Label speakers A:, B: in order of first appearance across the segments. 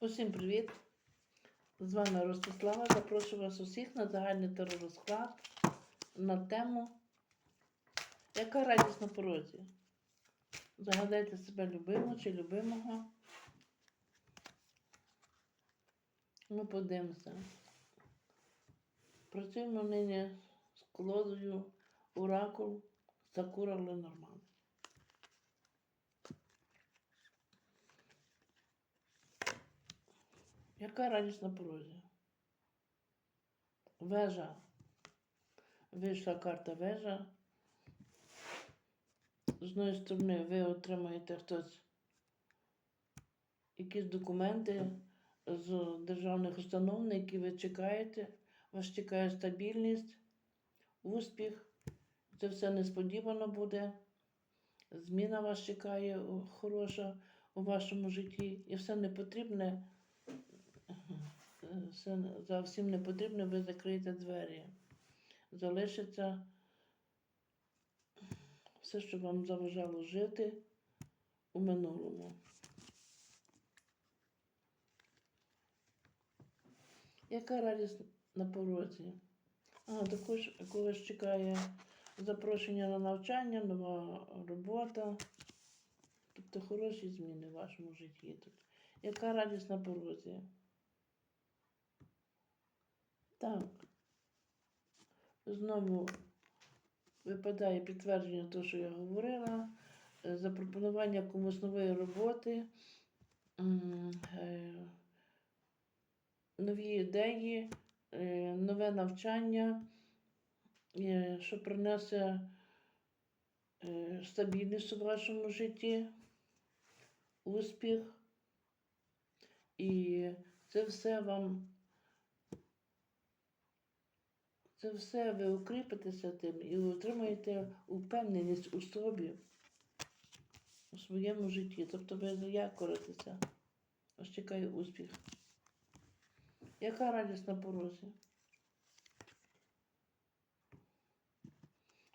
A: Усім привіт! З вами Ростислава. Запрошую вас усіх на загальний теророзклад на тему Яка радість на порозі? Загадайте себе любимого чи любимого. Ми подивимося. Працюємо нині з колодою Оракул Сакура Ленорман. Яка радість на порозі? Вежа. Вийшла карта вежа. З одної сторони, ви отримаєте хтось якісь документи з державних установ, на які ви чекаєте. Вас чекає стабільність, успіх. Це все несподівано буде. Зміна вас чекає хороша у вашому житті. І все непотрібне все, за всім не потрібно, ви закриєте двері. Залишиться все, що вам заважало жити у минулому. Яка радість на порозі? А, також когось чекає запрошення на навчання, нова робота. Тобто хороші зміни в вашому житті. Яка радість на порозі? Так. Знову випадає підтвердження того, що я говорила. Е, Запропонування комусь нової роботи, е, нові ідеї, е, нове навчання, що принесе стабільність у вашому житті, успіх. І це все вам Це все ви укріпитеся тим і отримаєте упевненість у собі, у своєму житті. Тобто ви заякоритеся. Ось чекає успіх. Яка радість на порозі?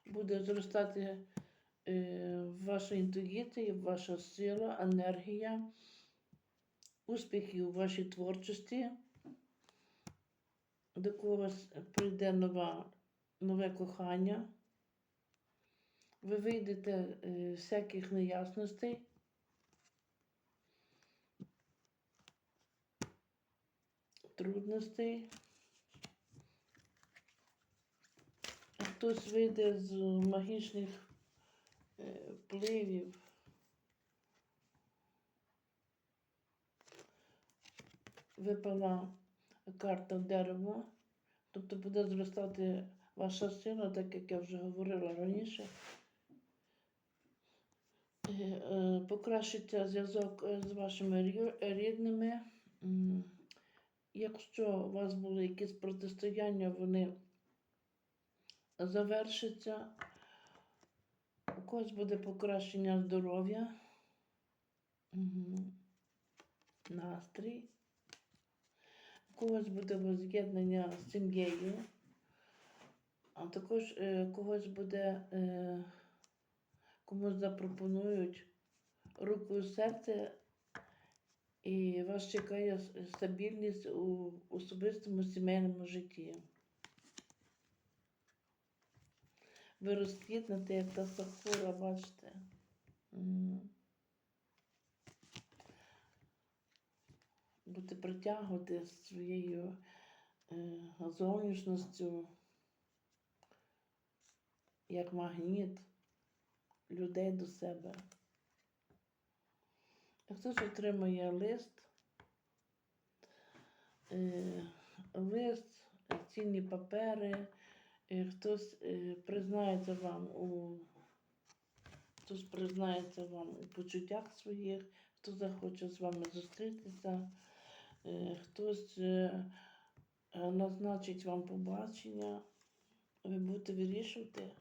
A: Буде зростати е, ваша інтуїція, ваша сила, енергія, успіхи у вашій творчості до когось прийде нова, нове кохання. Ви вийдете е, всяких неясностей. Трудностей. Хтось вийде з магічних е, впливів. Випала карта дерево, тобто буде зростати ваша сила, так як я вже говорила раніше. Е, е, Покращиться зв'язок е, з вашими рідними. Якщо у вас були якісь протистояння, вони завершаться. У когось буде покращення здоров'я, настрій когось буде воз'єднання з сім'єю, а також е, когось буде, е, комусь запропонують руку серце, і вас чекає стабільність у особистому сімейному житті. Ви розквітнете, як та сахура, бачите. Будете притягувати своєю е, зовнішністю як магніт людей до себе. Хтось отримує лист, е, лист, цінні папери, е, хтось е, признається вам у хтось признається вам у почуттях своїх, хто захоче з вами зустрітися, хтось е, е, назначить вам побачення, ви будете вирішувати,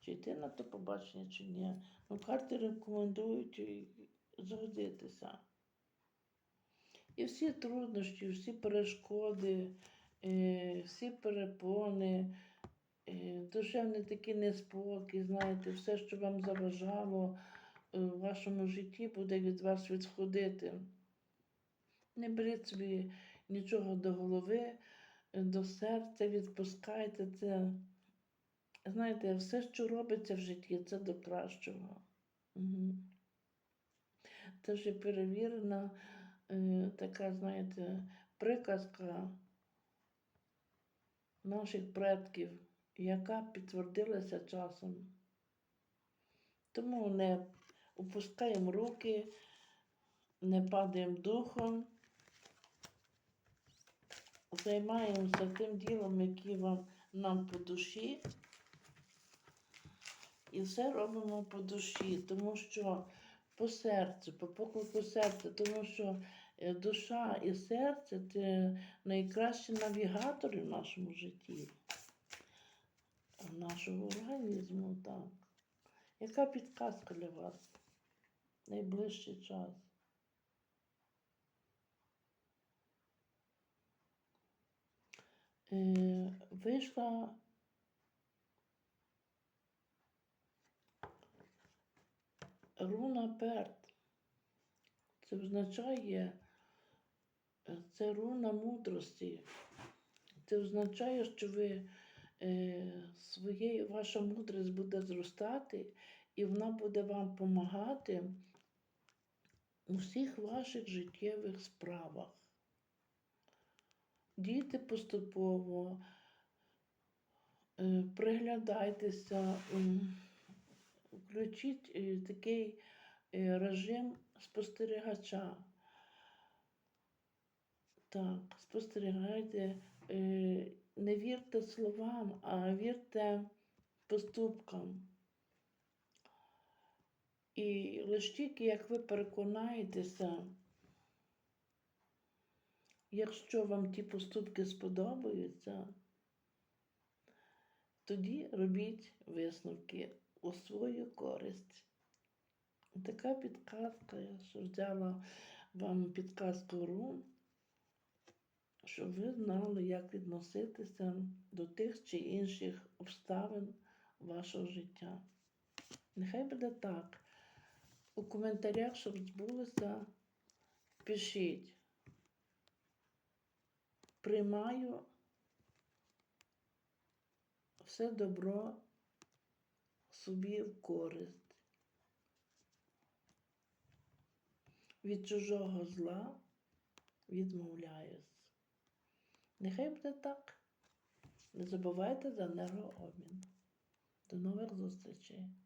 A: чи йти на то побачення, чи ні. Ну, карти рекомендують згодитися. І всі труднощі, всі перешкоди, е, всі перепони, е, душевний такий неспокій, знаєте, все, що вам заважало е, в вашому житті, буде від вас відходити. Не беріть собі нічого до голови, до серця, відпускайте це. Знаєте, все, що робиться в житті, це до кращого. Угу. Це вже перевірена е, така, знаєте, приказка наших предків, яка підтвердилася часом. Тому не опускаємо руки, не падаємо духом, займаємося тим ділом, яке вам, нам по душі. І все робимо по душі, тому що по серцю, по поклику серця, тому що е, душа і серце це найкращі навігатори в нашому житті, нашого організму, так. Яка підказка для вас? Найближчий час. Вийшла руна перт. Це означає, е, це руна мудрості. Це означає, що ви е, своєю, ваша мудрість буде зростати, і вона буде вам допомагати у всіх ваших життєвих справах. Дійте поступово, е, приглядайтеся, включіть е, такий е, режим спостерігача. Так, спостерігайте, е, не вірте словам, а вірте поступкам. І лише тільки як ви переконаєтеся, якщо вам ті поступки сподобаються, тоді робіть висновки у свою користь. Така підказка, я що взяла вам підказку рун, щоб ви знали, як відноситися до тих чи інших обставин вашого життя. Нехай буде так. У коментарях, щоб збулося, пишіть. Приймаю все добро собі в користь. Від чужого зла відмовляюсь. Нехай буде так. Не забувайте за енергообмін. До нових зустрічей!